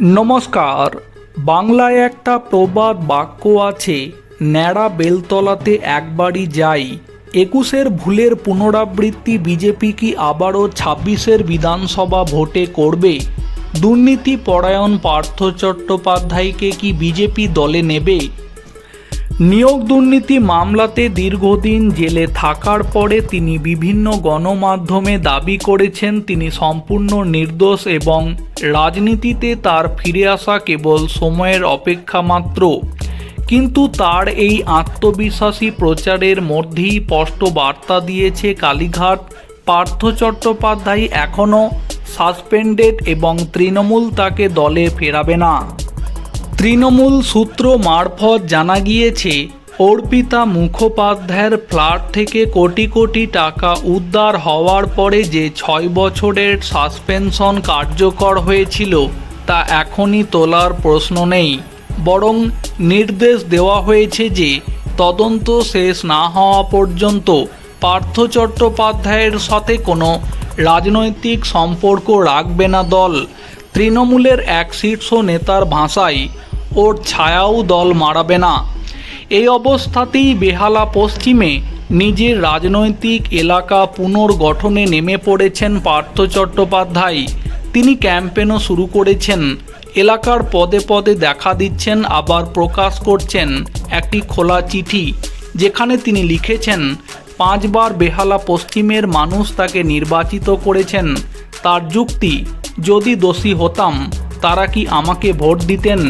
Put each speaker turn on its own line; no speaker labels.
নমস্কার। বাংলায় একটা প্রবাদ বাক্য আছে, ন্যাড়া বেলতলাতে একবারই যাই। একুশের ভুলের পুনরাবৃত্তি বিজেপি কি আবারও ছাব্বিশের বিধানসভা ভোটে করবে? দুর্নীতি পরায়ণ পার্থ চট্টোপাধ্যায়কে কি বিজেপি দলে নেবে? নিয়োগ দুর্নীতি মামলাতে দীর্ঘদিন জেলে থাকার পরে তিনি বিভিন্ন গণমাধ্যমে দাবি করেছেন তিনি সম্পূর্ণ নির্দোষ এবং রাজনীতিতে তার ফিরে আসা কেবল সময়ের অপেক্ষা মাত্র। কিন্তু তার এই আত্মবিশ্বাসী প্রচারের মধ্যেই স্পষ্ট বার্তা দিয়েছে কালীঘাট। পার্থ চট্টোপাধ্যায় এখনও সাসপেন্ডেড এবং তৃণমূল তাকে দলে ফেরাবে না। তৃণমূল সূত্র মারফত জানা গিয়েছে, অর্পিতা মুখোপাধ্যায়ের ফ্ল্যাট থেকে কোটি কোটি টাকা উদ্ধার হওয়ার পরে যে ছয় বছরের সাসপেনশন কার্যকর হয়েছিল, তা এখনই তোলার প্রশ্ন নেই। বরং নির্দেশ দেওয়া হয়েছে যে, তদন্ত শেষ না হওয়া পর্যন্ত পার্থ চট্টোপাধ্যায়ের সাথে কোনো রাজনৈতিক সম্পর্ক রাখবে না দল। তৃণমূলের এক শীর্ষ নেতার ভাষায়, ওর ছায়াও দল মারাবে না। এই অবস্থাতেই বেহালা পশ্চিমে নিজের রাজনৈতিক এলাকা পুনর্গঠনে নেমে পড়েছেন পার্থ চট্টোপাধ্যায়। তিনি ক্যাম্পেনও শুরু করেছেন। এলাকার পদে পদে দেখা দিচ্ছেন, আবার প্রকাশ করছেন একটি খোলা চিঠি, যেখানে তিনি লিখেছেন, পাঁচবার বেহালা পশ্চিমের মানুষ তাকে নির্বাচিত করেছেন। তার যুক্তি যদি দোষী হতাম তারা কি আমাকে ভোট দিতেন?